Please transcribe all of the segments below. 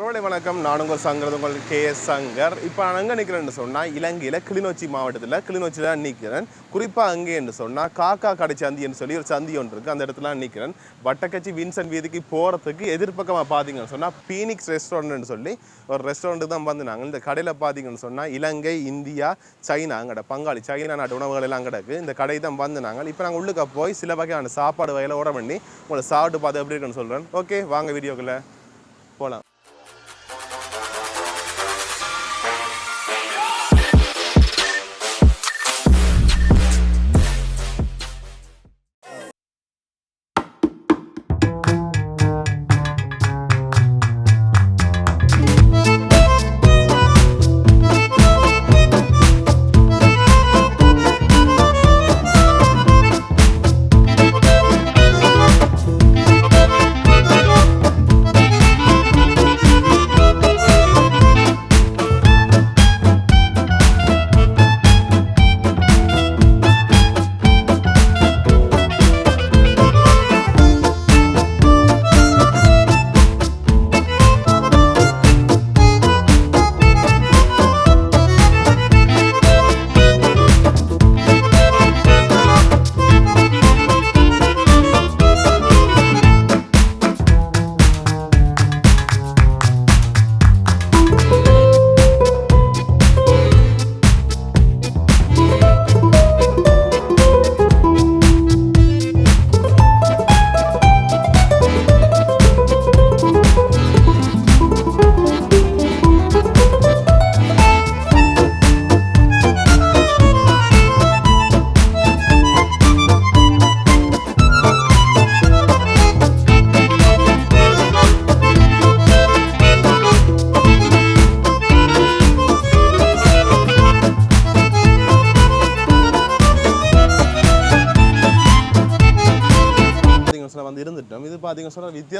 உறவுகளை வணக்கம். நான் உங்கள் சங்கர் உங்கள் கே. எஸ். சங்கர். இப்போ நான் எங்கே நிற்கிறேன்னு சொன்னால் இலங்கையில் கிளிநொச்சி மாவட்டத்தில் கிளிநொச்சியில் தான் நிற்கிறேன் குறிப்பாக அங்கே என்று சொன்னால் காக்கா கடை சந்தின்னு சொல்லி ஒரு சந்தி ஒன்று இருக்குது அந்த இடத்துல நிற்கிறேன் வட்டக்கச்சி வின்சன் வீதிக்கு போகிறதுக்கு எதிர்ப்பக்கமாக பார்த்தீங்கன்னு சொன்னால் பீனிக்ஸ் ரெஸ்டாரண்ட்னு சொல்லி ஒரு ரெஸ்டாரண்ட்டு தான் வந்து நாங்கள் இந்த கடையில் பார்த்தீங்கன்னு சொன்னால் இலங்கை இந்தியா சைனா அங்கட பங்காளி சைனா நாட்டு உணவுகள் எல்லாம் கிடக்கு இந்த கடை தான் வந்து நாங்கள் இப்போ நாங்கள் உள்ளுக்க போய் சில வகையான சாப்பாடு வகையில் ஓட பண்ணி உங்களை சாப்பிட்டு பார்த்து எப்படி இருக்குன்னு சொல்கிறேன் ஓகே வாங்க வீடியோக்குள்ளே போகலாம்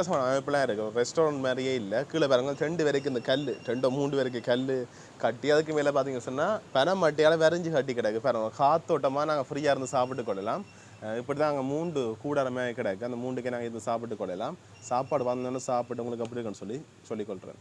வித்தியாசமான அமைப்பெல்லாம் இருக்குது ரெஸ்டாரண்ட் மாதிரியே இல்லை. கீழே பாருங்க ரெண்டு வரைக்கும் இந்த கல் ரெண்டோ மூன்று வரைக்கும் கல் கட்டி அதுக்கு மேலே பார்த்தீங்கன்னு சொன்னால் பனை மட்டியால் விரைஞ்சி கட்டி கிடக்கு. பாருங்க காத்தோட்டமாக நாங்கள் ஃப்ரீயாக இருந்து சாப்பிட்டு கொள்ளலாம். இப்படி தான் அங்கே மூண்டு கூடாரமே கிடக்கு. அந்த மூண்டுக்கே நாங்கள் இது சாப்பிட்டு கொள்ளலாம். சாப்பாடு வந்தோன்னு சாப்பிட்டு உங்களுக்கு அப்படி இருக்குன்னு சொல்லி சொல்லிக்கொள்கிறேன்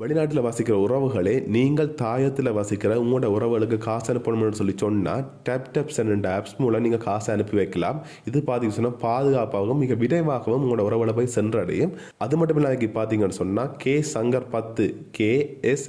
வெளிநாட்டில் வசிக்கிற உறவுகளே நீங்கள் தாயத்தில் வசிக்கிற உங்களோட உறவுகளுக்கு காசு அனுப்பணும்னு சொல்லி சொன்னால் டேப் டேப் சென்ட் ஆப்ஸ் மூலம் நீங்கள் காசு அனுப்பி வைக்கலாம். இது பார்த்தீங்கன்னு சொன்னால் பாதுகாப்பாகவும் மிக விரைவாகவும் உங்களோட உறவுகளை போய் சென்றடையும். அது மட்டும் இல்லாத பார்த்தீங்கன்னு சொன்னால் கே சங்கர் பத்து கே எஸ்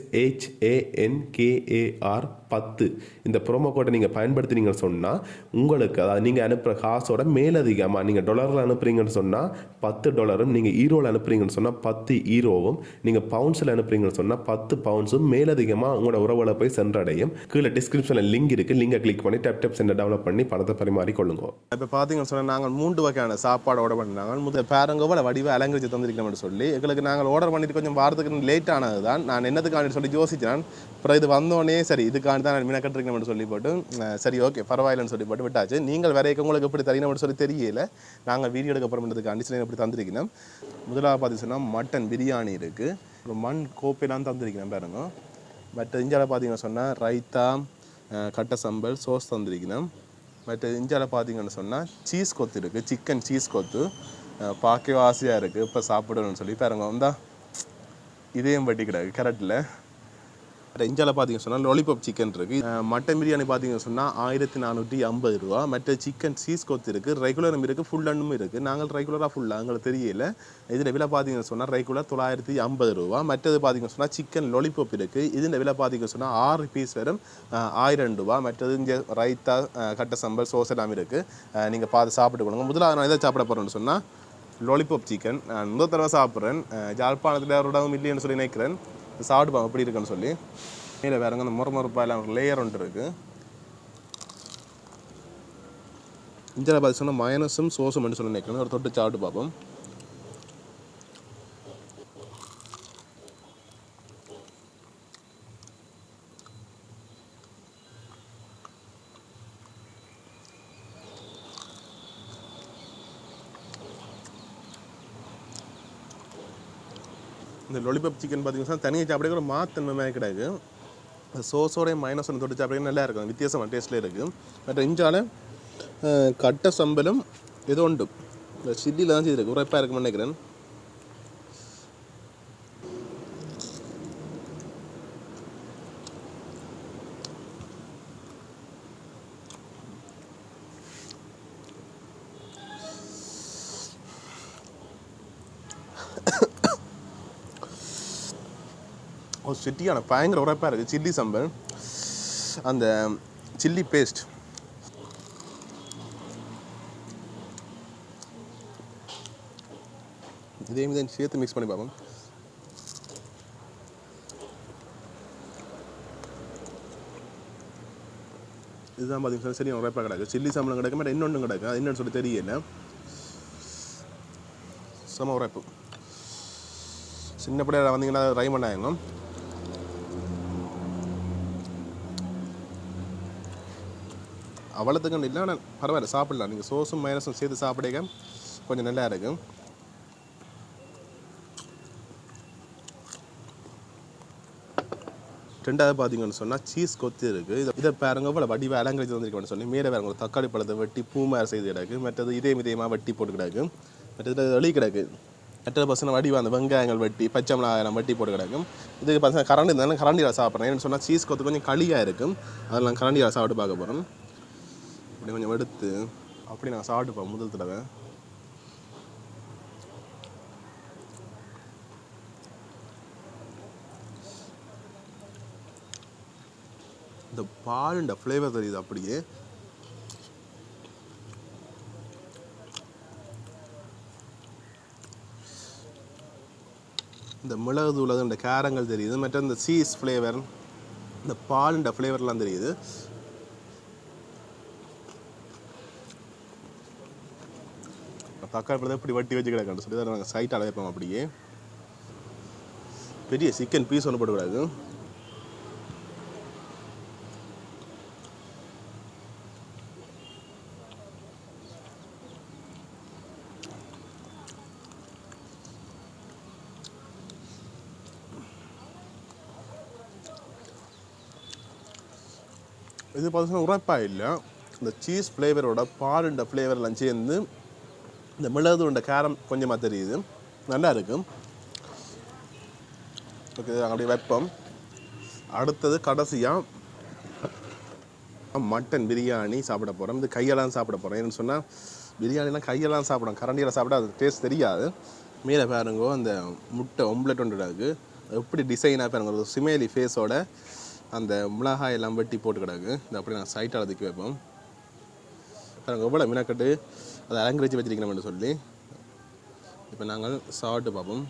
கேஏஆர் பத்து. இந்த ப்ரோமோ கோடை நீங்கள் பயன்படுத்தினீங்கன்னு சொன்னால் உங்களுக்கு அதாவது நீங்கள் அனுப்புகிற காசோட மேலதிகமாக நீங்கள் டாலரில் அனுப்புறீங்கன்னு சொன்னால் பத்து டாலரும் நீங்கள் ஈரோவில் அனுப்புறீங்கன்னு சொன்னால் பத்து ஈரோவும் நீங்கள் பவுன்ஸில் அனுப்புறீங்கன்னு சொன்னால் பத்து பவுன்ஸும் மேலதிகமாக உங்களோட உறவுகளை போய் சென்றடையும். கீழே டிஸ்கிரிப்ஷனில் லிங்க் இருக்குது லிங்கை கிளிக் பண்ணி டப் டெப் சென்டர் டெவலப் பண்ணி பணத்தை பரிமாறி கொள்ளுங்க. இப்போ பார்த்தீங்கன்னு சொன்னால் நாங்கள் மூன்று வகையான சாப்பாடு ஆர்டர் பண்ணாங்க முதல் பேரங்கோவில் வடிவ அலங்கரிச்சு தந்திருக்கோம்னு சொல்லி எங்களுக்கு நாங்கள் ஆர்டர் பண்ணிட்டு கொஞ்சம் வாரத்துக்கு லேட் ஆனது தான் நான் என்னதுக்காண்டி சொல்லி யோசிச்சேன். அப்புறம் இது வந்தோடனே சரி இதுக்காண்டி தான் மீனை மினக்கட்டுருக்கணும்னு சொல்லி போட்டு சரி ஓகே பரவாயில்லைன்னு சொல்லி போட்டு விட்டாச்சு. நீங்கள் வரைக்கும் உங்களுக்கு எப்படி தரீங்கன்னு சொல்லி தெரியல. நாங்கள் வீடியோ எடுக்க போகிறோம்ன்றதுக்கு சில எப்படி தந்திருக்கணும். முதலாவது பார்த்தீங்கன்னா மட்டன் பிரியாணி இருக்குது அப்புறம் மண் கோப்பையெல்லாம் தந்திருக்கணும் பாருங்க. பட் இந்தியாவில் பார்த்தீங்கன்னு சொன்னால் ரைத்தா கட்டை சம்பல் சோஸ் தந்திருக்கணும். பட் இந்தியாவில் பார்த்தீங்கன்னு சொன்னால் சீஸ் கொத்து இருக்குது சிக்கன் சீஸ் கொத்து. பார்க்கவே ஆசையாக இருக்குது இப்போ சாப்பிடணும்னு சொல்லி பாருங்க. வந்தா இதையும் பட்டி கிடக்கு கரெக்டில் இந்தியாவில் பார்த்தீங்கன்னு சொன்னால் லாலிபாப் சிக்கன் இருக்குது மட்டன் பிரியாணி பார்த்தீங்கன்னு சொன்னால் ஆயிரத்தி நானூற்றி ஐம்பது ரூபா. மற்ற சிக்கன் சீஸ் கொத்து இருக்குது ரெகுலரும் இருக்குது ஃபுல் அண்ணும் இருக்குது நாங்கள் ரெகுலராக ஃபுல்லாக எங்களுக்கு தெரியல. இதில் விலை பார்த்தீங்கன்னு சொன்னால் ரெகுலர் தொள்ளாயிரத்தி ஐம்பது ரூபா. மற்றது பார்த்தீங்கன்னு சொன்னால் சிக்கன் லாலிபாப் இருக்குது இதில் விலை பார்த்தீங்கன்னு சொன்னால் ஆறு பீஸ் வரும் ஆயிரம் ரூபா. மற்றது இங்கே ரைத்தா கட்டை சம்பல் சோஸ் எல்லாமே இருக்குது நீங்கள் பார்த்து சாப்பிட்டு கொடுங்க முதலாவது நான் எதாவது சாப்பிட போகிறேன்னு சொன்னால் லாலிபாப் சிக்கன் நான் முதல் தடவை சாப்பிட்றேன். ஜாழ்ப்பாணத்தில் ஒரு இடமும் இல்லைன்னு சொல்லி நினைக்கிறேன். சாப்பிடுப்பாங்க எப்படி இருக்குன்னு சொல்லி. மேலே வேறங்க அந்த முறமுறுப்பா எல்லாம் ஒரு லேயர் ஒன்று இருக்குது இந்தியாவில் பார்த்து சொன்னால் மயனஸும் சோஸும் சொல்லி நினைக்கணும் ஒரு தொட்டு சாப்பிட்டு பார்ப்போம். லொலிபப் சிக்கன் பார்த்தீங்கன்னா தனியாக சாப்பிட ஒரு மாத்தன்மை மாதிரி கிடையாது அந்த சோஸோடைய மைனஸ் ஒன்று தொட்டு சாப்பிட நல்லா இருக்கும். வித்தியாசமான டேஸ்ட்டில் இருக்குது பட் இஞ்சால கட்ட சம்பலும் ஏதோ உண்டு. இந்த சில்லியில் தான் செய்திருக்கு. உரைப்பாக இருக்கும்னு நினைக்கிறேன். ஒரு சிட்டியான பயங்கர உரைப்பாக இருக்குது சில்லி சம்பல். அந்த சில்லி பேஸ்ட் இதே மாதிரி சேர்த்து மிக்ஸ் பண்ணி பார்ப்போம். இதுதான் பார்த்தீங்கன்னா சரி உரைப்பாக கிடக்கு. சில்லி சம்பளம் கிடக்கு மேடம் இன்னொன்று கிடக்கு. அது என்னன்னு சொல்லி தெரியல. செம உரைப்பு சின்ன பிள்ளையார வந்தீங்கன்னா ட்ரை பண்ணாங்க அவ்வளோத்துக்கு இல்லை ஆனால் பரவாயில்ல சாப்பிடலாம். நீங்கள் சோஸும் மைனஸும் சேர்த்து சாப்பிடுங்க. கொஞ்சம் நல்லா இருக்கும் ரெண்டாவது பார்த்தீங்கன்னு சொன்னால் சீஸ் கொத்து இருக்குது இதை இதை பாருங்க இவ்வளோ வடிவ அலங்கரிச்சு வந்திருக்கேன்னு சொல்லி மேலே வேறு உங்களுக்கு தக்காளி பழத்தை வெட்டி பூ மாதிரி செய்து கிடக்கு. மற்றது இதே இதயமாக வெட்டி போட்டு கிடக்கு. மற்றது வெளி கிடக்கு. மற்ற பசங்க வடிவா அந்த வெங்காயங்கள் வெட்டி பச்சை மிளகாயம் வெட்டி போட்டு கிடக்கும் இதுக்கு பசங்க கரண்டி இருந்தாலும் கரண்டியில் சாப்பிட்றேன். ஏன்னு சொன்னால் சீஸ் கொத்து கொஞ்சம் களியாக இருக்கும் அதெல்லாம் கரண்டியில் சாப்பிட்டு பார்க்க போகிறோம் இப்படி கொஞ்சம் எடுத்து அப்படி நான் சாப்பிட்டுப்பேன் முதல் தடவை. இந்த பாலுண்ட ஃப்ளேவர் தெரியுது அப்படியே. இந்த மிளகு தூள் இந்த கேரங்கள் தெரியுது. மற்ற இந்த சீஸ் ஃப்ளேவர் இந்த பாலுண்ட ஃப்ளேவர்லாம் தெரியுது. தக்காளி பழத்தை இப்படி வட்டி வச்சு கிடக்கான்னு சொல்லி தான் நாங்கள் சைட்டாக வைப்போம் அப்படியே. பெரிய சிக்கன் பீஸ் ஒன்று போடக்கூடாது. இது பார்த்தீங்கன்னா உரைப்பாக இல்லை. இந்த சீஸ் ஃப்ளேவரோட பாலுண்ட ஃப்ளேவர்லாம் சேர்ந்து இந்த மிளகு உண்ட காரம் கொஞ்சமாக தெரியுது. நல்லா இருக்கும் ஓகே அப்படியே வைப்போம். அடுத்தது கடைசியாக மட்டன் பிரியாணி சாப்பிட போகிறோம் இது கையெல்லாம் சாப்பிட போகிறோம் ஏன்னு சொன்னால் பிரியாணிலாம் கையெல்லாம் சாப்பிடும். கரண்டியில் சாப்பிட்டா அது டேஸ்ட் தெரியாது. மேலே பாருங்கோ அந்த முட்டை ஒம்லெட் ஒன்று இருக்குது எப்படி டிசைனாக பாருங்க ஒரு சிமேலி ஃபேஸோட அந்த மிளகாய் எல்லாம் வெட்டி போட்டு கிடக்கு. இது அப்படி நான் சைட்டால் அதுக்கு வைப்போம். பாருங்க எவ்வளோ மினக்கட்டு. அதை அலங்கரிச்சு வச்சிருக்கணும்னு சொல்லி இப்போ நாங்கள் சாப்பிட்டு பார்ப்போம்.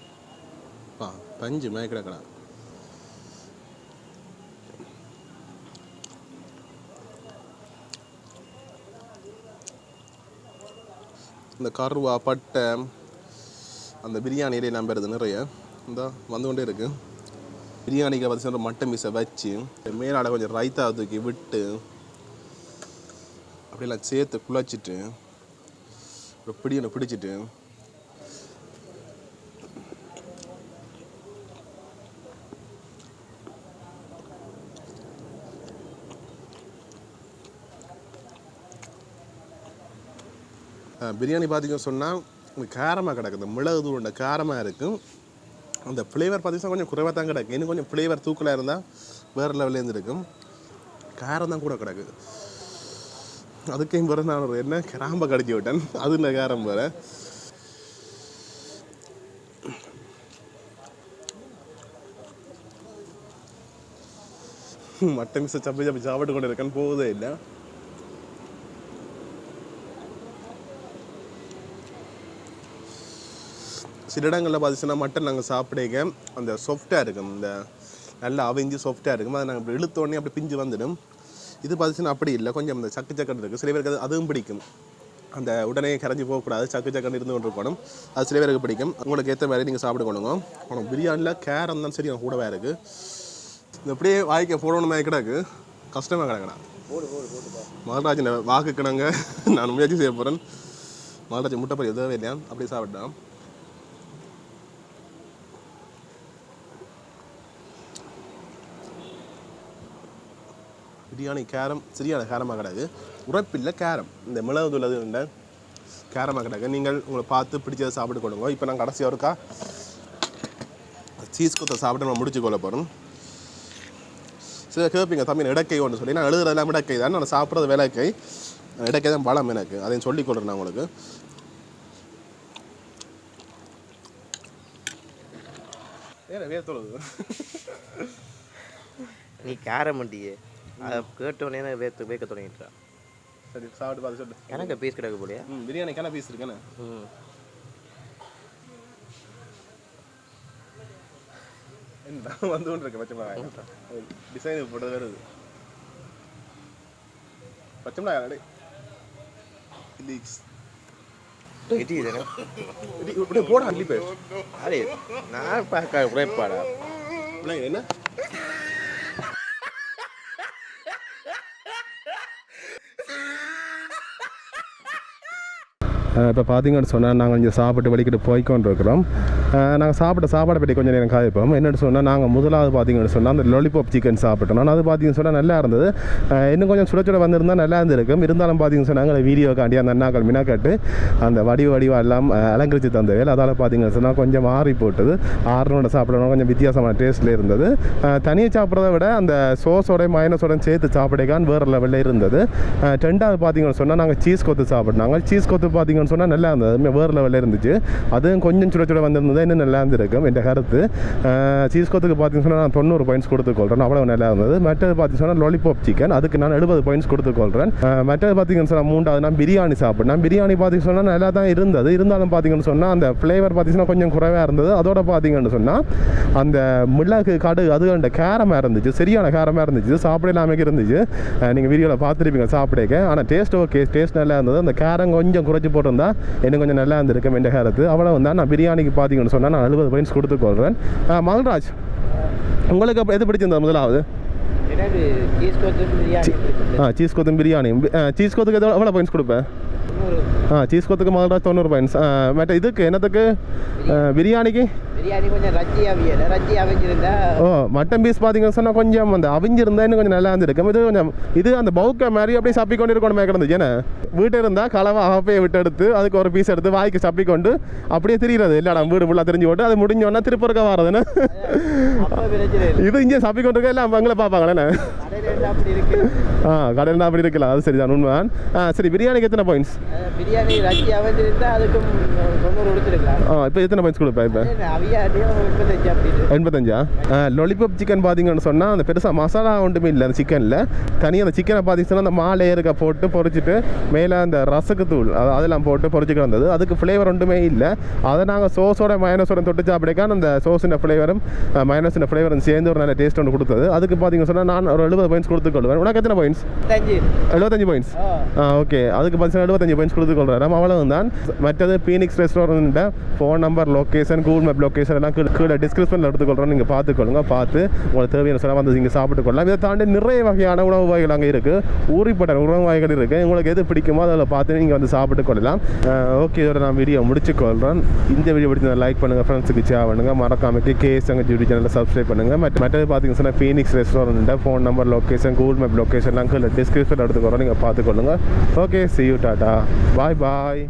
பா பஞ்சு மயக்கிடக்கடா. இந்த கருவா பட்டை அந்த பிரியாணி இடையே நம்புறது நிறைய இந்த வந்து கொண்டே இருக்கு. பிரியாணிக்கு பார்த்தீங்கன்னா மட்டை மீசை வச்சு மேலாட கொஞ்சம் ரைத்தா தூக்கி விட்டு அப்படிலாம் சேர்த்து குழச்சிட்டு ஒரு பிடி ஒன்று பிடிச்சிட்டு. பிரியாணி பார்த்தீங்கன்னு சொன்னால் காரமாக கிடக்குது. மிளகு தூள் காரமாக இருக்கும் அந்த ஃப்ளேவர் பார்த்தீங்கன்னா கொஞ்சம் குறைவாக தான் கிடக்கு. இன்னும் கொஞ்சம் ஃப்ளேவர் தூக்கலாக இருந்தால் வேறு லெவல்லேருந்து இருக்கும் காரம் தான் கூட கிடக்குது அதுக்கே பிறகு நான் ஒரு என்ன கிராம்பை கடிச்சு விட்டேன். அது இந்த காரம் வேறு. மட்டன் மிஸ் சப்பி சப்பி சாப்பிட்டு கொண்டு இருக்கேன்னு போவதே இல்லை. சில இடங்களில் பார்த்துச்சுன்னா மட்டன் நாங்கள் சாப்பிடுங்க. அந்த சாஃப்டாக இருக்கும். இந்த நல்லா அவிஞ்சு சாஃப்டாக இருக்கும். அதை நாங்கள் இப்படி இழுத்தோடனே அப்படி பிஞ்சு வந்துடும். இது பார்த்தீங்கன்னா அப்படி இல்லை. கொஞ்சம் அந்த சக்கு சக்கன் இருக்குது சில பேருக்கு அது அதுவும் பிடிக்கும். அந்த உடனே கரைஞ்சி போகக்கூடாது. சக்கு சக்கன் இருந்து கொண்டு இருக்கணும். அது சில பேருக்கு பிடிக்கும். உங்களுக்கு ஏற்ற மாதிரி நீங்கள் சாப்பிட கொள்ளுங்க. ஆனால் பிரியாணியில் கேரம் தான் சரி கூடவே இருக்குது இது அப்படியே வாய்க்க போடணும் கிடக்கு. கஷ்டமாக கிடக்கடா. மகாராஜன் வாக்கு கிணங்க நான் முயற்சி செய்ய போகிறேன் மகாராஜன் முட்டை பொரி எதுவும் இல்லையா? அப்படியே சாப்பிட்டான் பிரியாணி கேரம் சரியான கேரமாக கிடக்கு உரைப்பில்லை கேரம். இந்த மிளகு தூள் அது கேரமாக கிடக்கு நீங்கள் உங்களை பார்த்து பிடிச்சதை சாப்பிட்டு கொடுங்க இப்போ நான் கடைசியாக இருக்கா சீஸ் கொத்தை சாப்பிட்டு நம்ம முடிச்சு கொள்ள போகிறோம் சில கேட்பீங்க தம்பி இடக்கை ஒன்று சொல்லி நான் எழுதுறதெல்லாம் இடக்கை தான். நான் சாப்பிட்றது வேலைக்கை. இடக்கை தான் பலம் எனக்கு. அதையும் சொல்லிக் கொடுறேன் நான் உங்களுக்கு. ஏன் வேறு தொழுது நீ கேரமண்டியே அதை கேட்டோடனே வேத்து வேக்க தொடங்கிட்டா சரி சாப்பிட்டு பார்த்து சொல்லு. எனக்கு பீஸ் கிடக்கு போலியா. ம் பிரியாணிக்கான பீஸ் இருக்கேண்ணே ம். என்ன வந்து கொண்டு இருக்கு பச்சை டிசைன் போட்டது வருது பச்சை மிளகாய் அடே. லீக்ஸ் போடா அள்ளி போய் அரே நான் பார்க்க உழைப்பாடா என்ன? இப்போ பார்த்தீங்கன்னு சொன்னால் நாங்கள் இங்கே சாப்பிட்டு வெளிக்கிட்டு போய்க்கொண்டு இருக்கிறோம் நாங்கள் சாப்பிட்ட சாப்பாடை பற்றி கொஞ்சம் நேரம் காய்ப்போம். என்னென்னு சொன்னால் நாங்கள் முதலாவது பார்த்தீங்கன்னு சொன்னால் அந்த லாலிபாப் சிக்கன் சாப்பிட்டோம். நான் அது பார்த்தீங்கன்னு சொன்னால் நல்லா இருந்தது. இன்னும் கொஞ்சம் சுட சுட வந்திருந்தால் நல்லா இருந்திருக்கும். இருந்தாலும் பார்த்தீங்கன்னு சொன்னாங்க வீடியோக்காண்டி அந்த அண்ணாக்கள் மினாக்காட்டு அந்த வடிவ வடிவாக எல்லாம் அலங்கரித்து அலங்கரித்து தந்தவேல் அதால் பார்த்தீங்கன்னு சொன்னால் கொஞ்சம் ஆறி போட்டது. ஆறுனோட சாப்பிடணும். கொஞ்சம் வித்தியாசமான டேஸ்ட்டில் இருந்தது. தனியாக சாப்பிட்றத விட அந்த சோஸோட மயனஸோட சேர்த்து சாப்பிடக்கான் வேறு லெவலில் இருந்தது. ரெண்டாவது பார்த்தீங்கன்னு சொன்னால் நாங்கள் சீஸ் கொத்து சாப்பிட்னாங்க சீஸ் கொத்து பார்த்தீங்கன்னு சொன்னால் நல்லா இருந்தது. வேறு லெவலில் இருந்துச்சு. அதுவும் கொஞ்சம் சுட சுட வந்திருந்தது. இன்னும் நல்லா இருந்திருக்கும் என்ற கருத்து சீஸ்கோத்துக்கு பார்த்தீங்கன்னா சொன்னால் நான் தொண்ணூறு பாயிண்ட்ஸ் கொடுத்துக்கொள்கிறேன் அவ்வளோ நல்லா இருந்தது மற்றது பார்த்தீங்கன்னு சொன்னால் லாலிபாப் சிக்கன் அதுக்கு நான் எழுபது பாயிண்ட்ஸ் கொடுத்துக்கொள்கிறேன் அஹ், மற்றது பார்த்தீங்கன்னா சொன்னால் மூன்றாவது நான் பிரியாணி சாப்பிட்டேன் பிரியாணி பார்த்தீங்கன்னு சொன்னால் நல்லா தான் இருந்தது இருந்தாலும் பார்த்தீங்கன்னு சொன்னால் அந்த ஃப்ளேவர் பார்த்தீங்கன்னா கொஞ்சம் குறைவாக இருந்தது அதோட பார்த்தீங்கன்னு சொன்னால் அந்த மிளகு கடுகு அது அந்த கேரமாக இருந்துச்சு சரியான கேரமாக இருந்துச்சு சாப்பிடலாமே இருந்துச்சு நீங்கள் வீடியோவில் பார்த்துருப்பீங்க சாப்பிடக்க ஆனால் டேஸ்ட் ஓகே டேஸ்ட் நல்லா இருந்தது அந்த கேரம் கொஞ்சம் குறைச்சி போட்டிருந்தா எனக்கு கொஞ்சம் நல்லா இருந்திருக்கும் என்ற கேரத்து அவ்வளோ வந்தால் நான் பிரியாணிக்கு பார்த்தீங்கன்னு சொன்னால் நான் எழுபது பாயிண்ட்ஸ் கொடுத்துக்கொள்கிறேன் மல்ராஜ் உங்களுக்கு அப்ப எது பிடிச்சிருந்தது முதலாவது? ஆ சீஸ் கொத்தும் பிரியாணி. சீஸ் கொத்துக்கு எவ்வளோ எவ்வளோ பாயிண்ட்ஸ் கொடுப்பேன் ஆ சீஸ் கொத்துக்கு மல்ராஜ் தொண்ணூறு பாயிண்ட்ஸ் மற்ற இதுக்கு என்னத்துக்கு பிரியாணிக்கு பிரியாணி கொஞ்சம் ரஜ்ஜி அவியல ரஜ்ஜி அவிஞ்சிருந்தா ஓ மட்டன் பீஸ் பார்த்தீங்கன்னு சொன்னால் கொஞ்சம் அந்த அவிஞ்சிருந்தா இன்னும் கொஞ்சம் நல்லா இருந்திருக்கும் இது கொஞ்சம் இது அந்த பவுக்க மாதிரி அப்படியே சப்பி கொண்டு இருக்கணும் கிடந்துச்சு ஏன்னா வீட்டு இருந்தால் கலவை ஆப்பையை விட்டு எடுத்து அதுக்கு ஒரு பீஸ் எடுத்து வாய்க்கு சப்பி கொண்டு அப்படியே திரிகிறது இல்லைடா வீடு ஃபுல்லாக தெரிஞ்சு போட்டு அது முடிஞ்சோன்னா திருப்பூருக்க வரதுன்னு இது இங்கே சப்பி கொண்டு இருக்க எல்லாம் அங்கே பார்ப்பாங்களே ஆ கடையில் அப்படி இருக்கலாம் அது சரிதான் உண்மைதான் ஆ சரி பிரியாணிக்கு எத்தனை பாயிண்ட்ஸ் பிரியாணி ரஜ்ஜி அவிஞ்சிருந்தா அதுக்கும் தொண்ணூறு கொடுத்துருக்கலாம். ஆ இப்போ எத்தனை பாயிண்ட்ஸ் கொடுப்பேன் இப்போ? இருக்கு எண்பத்தஞ்சா லாலிபாப் சிக்கன் பார்த்தீங்கன்னு சொன்னால் அந்த பெருசாக மசாலா ஒன்றுமே இல்லை அந்த சிக்கனில் தனியாக அந்த சிக்கனை பார்த்தீங்கன்னா அந்த மாலை இருக்க போட்டு பொரிச்சிட்டு மேலே அந்த ரசக்கு தூள் அது- அதெல்லாம் போட்டு பொரிச்சிட்டு வந்தது அதுக்கு ஃப்ளேவர் ஒன்றுமே இல்லை. அதை நாங்கள் சோஸோட மயனஸோட தொட்டு சாப்பிடைக்கான அந்த சோஸின் ஃப்ளேவரும் மயனஸின் ஃப்ளேவரும் சேர்ந்து ஒரு நல்ல டேஸ்ட் ஒன்று கொடுத்தது. அதுக்கு பார்த்தீங்கன்னு சொன்னால் நான் ஒரு எழுபது பாயிண்ட்ஸ் கொடுத்துக்கொள்வேன் உனக்கு எத்தனை பாயிண்ட்ஸ் எழுபத்தஞ்சு. பாயிண்ட்ஸ் ஆ. ஆ ஓகே அதுக்கு பார்த்தீங்கன்னா எழுபத்தஞ்சு கொடுத்து கொடுத்துக்கொள்கிறேன் அவ்வளவு தான் மற்றது Phoenix ரெஸ்டாரண்ட்டை phone number location Google map location எல்லாம் கீழே டிஸ்கிரிப்ஷனில் எடுத்துக்கொள்கிறோம் நீங்கள் பார்த்துக்கொள்ளுங்க. பார்த்து உங்களுக்கு தேவையான சொல்ல வந்து நீங்கள் சாப்பிட்டு கொள்ளலாம். இதை தாண்டி நிறைய வகையான உணவு வகைகள் அங்கே இருக்குது ஊறிப்பட்ட உணவு வகைகள் இருக்குது உங்களுக்கு எது பிடிக்குமோ அதில் பார்த்து நீங்கள் வந்து சாப்பிட்டு கொள்ளலாம். ஓகே இதோட நான் வீடியோ முடிச்சு கொள்கிறேன் இந்த வீடியோ பிடிச்சி லைக் பண்ணுங்கள் ஃப்ரெண்ட்ஸுக்கு ஷேர் பண்ணுங்கள் மறக்காமக்கு கேஸ் அங்கே யூடியூப் சேனலில் சப்ஸ்கிரைப் பண்ணுங்கள் மற்ற மற்றது பார்த்தீங்கன்னா சொன்னால் Phoenix ரெஸ்டாரண்ட்டை phone number location Google map லொக்கேஷன்லாம் கீழே டிஸ்கிரிப்ஷனில் எடுத்துக்கிறோம் நீங்கள் பார்த்துக்கொள்ளுங்கள் okay see you tata bye bye